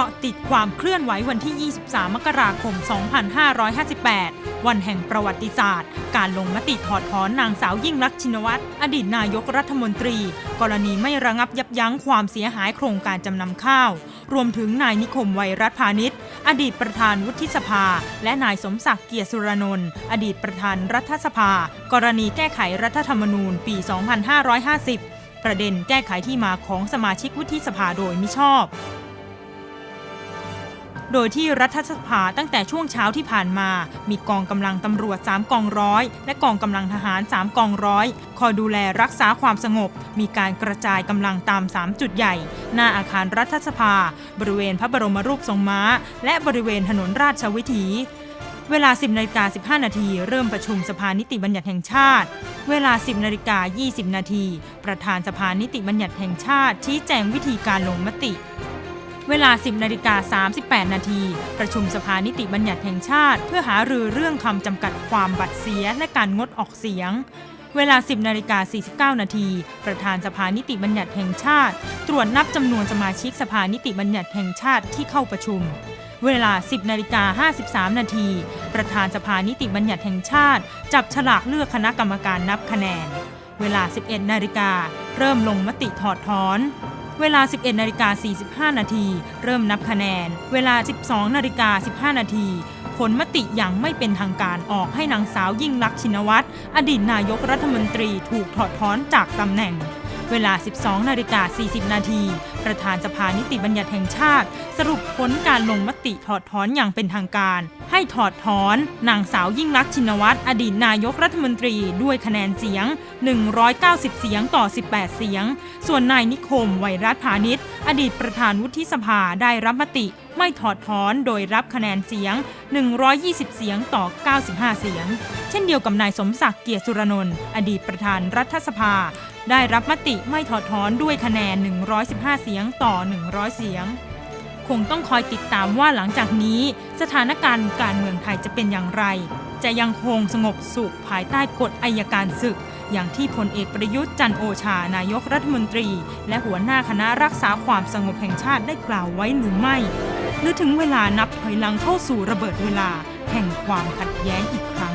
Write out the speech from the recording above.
าะติดความเคลื่อนไหววันที่ 23 มกราคม 2558 วันแห่งประวัติศาสตร์ การลงมติถอดถอนนางสาวยิ่งลักษณ์ชินวัตร อดีตนายกรัฐมนตรี กรณีไม่ระงับยับยั้งความเสียหายโครงการจำนำข้าว รวมถึงนายนิคมไวรัฐพาณิชย์อดีตประธานวุฒิสภา และนายสมศักดิ์เกียรติสุรนนท์อดีตประธานรัฐสภา กรณีแก้ไขรัฐธรรมนูญปี 2550 ประเด็นแก้ไขที่มาของสมาชิกวุฒิสภาโดยมิชอบ โดยที่รัฐสภาตั้งแต่ช่วงเช้าที่ผ่านมา มีกองกำลังตำรวจ 3 กองร้อย และกองกำลังทหาร 3 กองร้อย คอยดูแลรักษาความสงบ มีการกระจายกำลังตาม 3 จุดใหญ่ หน้าอาคารรัฐสภา บริเวณพระบรมรูปทรงม้า และบริเวณถนนราชวิถีเวลา 10นาฬิกา15 นาที เริ่มประชุมสภานิติบัญญัติแห่งชาติ เวลา 10นาฬิกา20 นาที ประธานสภานิติบัญญัติแห่งชาติ ชี้แจงวิธีการลงมติ เวลา 10นาฬิกา38 นาที ประชุมสภานิติบัญญัติแห่งชาติ เพื่อหารือเรื่องคำจำกัดความบัตรเสียและการงดออกเสียง เวลา 10นาฬิกา49 นาที ประธานสภานิติบัญญัติแห่งชาติ ตรวจนับจำนวนสมาชิกสภานิติบัญญัติแห่งชาติที่เข้าประชุมเวลา 10นาฬิกา53 นาที ประธานสภานิติบัญญัติแห่งชาติ จับฉลากเลือกคณะกรรมการนับคะแนน เวลา 11นาฬิกา เริ่มลงมติถอดถอน เวลา 11นาฬิกา45 นาทีเริ่มนับคะแนน เวลา 12นาฬิกา15 นาทีผลมติอย่างไม่เป็นทางการออกให้นางสาวยิ่งลักษณ์ชินวัตรอดีตนายกรัฐมนตรีถูกถอดถอนจากตำแหน่ง เวลา 12 นาฬิกา 40 นาที ประธานสภานิติบัญญัติแห่งชาติ สรุปผลการลงมติถอดถอนอย่างเป็นทางการ ให้ถอดถอนนางสาวยิ่งลักษณ์ชินวัตรอดีตนายกรัฐมนตรีด้วยคะแนนเสียง 190 เสียงต่อ 18 เสียง ส่วนนายนิคม ไวรัฐพาณิชย์ อดีตประธานวุฒิสภาได้รับมติไม่ถอดถอนโดยรับคะแนนเสียง 120 เสียงต่อ 95 เสียง เช่นเดียวกับนายสมศักดิ์เกียรติสุรนนท์อดีตประธานรัฐสภา ได้รับมติไม่ถอดถอนด้วยคะแนน 115 เสียงต่อ 100 เสียง คงต้องคอยติดตามว่าหลังจากนี้สถานการณ์การเมืองไทยจะเป็นอย่างไร จะยังคงสงบสุขภายใต้กฎอายการศึก อย่างที่พลเอกประยุทธ์จันโอชานายกรัฐมนตรี และหัวหน้าคณะรักษาความสงบแห่งชาติได้กล่าวไว้หรือไม่ หรือถึงเวลานับถอยหลังเข้าสู่ระเบิดเวลาแห่งความขัดแย้งอีกครั้ง